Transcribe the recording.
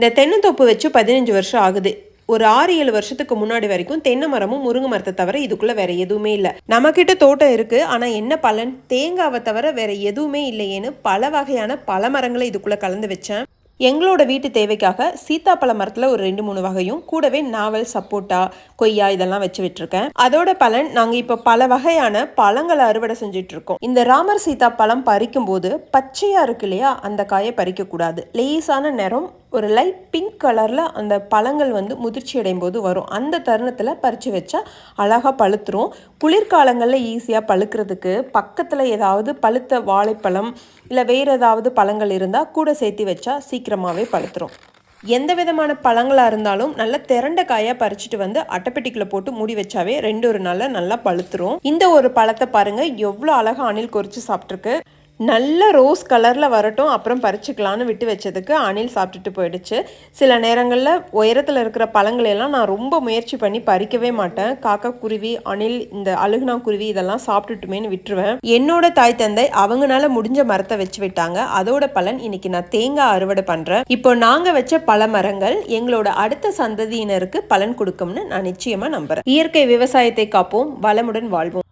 இந்த தென்னந்தோப்பு வச்சு பதினஞ்சு வருஷம் ஆகுது. ஒரு ஆறு ஏழு வருஷத்துக்கு முன்னாடி வரைக்கும் தென்னை மரமும் முருங்கை மரத்தை தவிர இதுக்குள்ள வேற எதுவுமே இல்லை. நம்மக்கிட்ட தோட்டம் இருக்கு. ஆனா என்ன பலன்? தேங்காவை தவிர வேற எதுவுமே இல்லையேன்னு பல வகையான பல மரங்களை இதுக்குள்ள கலந்து வச்சேன். எங்களோட வீட்டு தேவைக்காக சீத்தாப்பழ மரத்தில் ஒரு ரெண்டு மூணு வகையும் கூடவே நாவல் சப்போட்டா கொய்யா இதெல்லாம் வச்சு விட்டுருக்கேன். அதோட பலன் நாங்கள் இப்போ பல வகையான பழங்களை அறுவடை செஞ்சுட்டு இருக்கோம். இந்த ராமர் சீதா பழம் பறிக்கும் போது பச்சையாக இருக்கு இல்லையா? அந்த காயை பறிக்கக்கூடாது. லேசான நிறம் ஒரு லைட் பிங்க் கலரில் அந்த பழங்கள் வந்து முதிர்ச்சி அடையும் போது வரும். அந்த தருணத்தில் பறித்து வச்சா அழகாக பழுத்துரும். குளிர்காலங்களில் ஈஸியாக பழுக்கிறதுக்கு பக்கத்தில் ஏதாவது பழுத்த வாழைப்பழம் இல்லை வேறு ஏதாவது பழங்கள் இருந்தால் கூட சேர்த்து வச்சா சீக்கிரமாகவே பழுத்துரும். எந்த விதமான பழங்களாக இருந்தாலும் நல்ல திரண்ட காயாக பறிச்சுட்டு வந்து அட்டைப்பெட்டிக்குள்ள போட்டு மூடி வச்சாவே ரெண்டு ஒரு நாளில் நல்லா பழுத்துரும். இந்த ஒரு பழத்தை பாருங்கள் எவ்வளோ அழகாக அணில் கொறிச்சு சாப்பிட்ருக்கு நல்ல ரோஸ் கலரில் வரட்டும் அப்புறம் பறிச்சுக்கலான்னு விட்டு வச்சதுக்கு அணில் சாப்பிட்டுட்டு போயிடுச்சு. சில நேரங்களில் உயரத்தில் இருக்கிற பழங்களையெல்லாம் நான் ரொம்ப முயற்சி பண்ணி பறிக்கவே மாட்டேன். காக்கா குருவி அணில் இந்த அழுகுனா குருவி இதெல்லாம் சாப்பிட்டுட்டுமேன்னு விட்டுருவேன். என்னோட தாய் தந்தை அவங்கனால முடிஞ்ச மரத்தை வச்சு விட்டாங்க. அதோட பலன் இன்னைக்கு நான் தேங்காய் அறுவடை பண்ணுறேன் இப்போ நாங்கள் வச்ச பல மரங்கள் எங்களோட அடுத்த சந்ததியினருக்கு பலன் கொடுக்கும்னு நான் நிச்சயமாக நம்புகிறேன் இயற்கை விவசாயத்தை காப்போம். வளமுடன் வாழ்வோம்.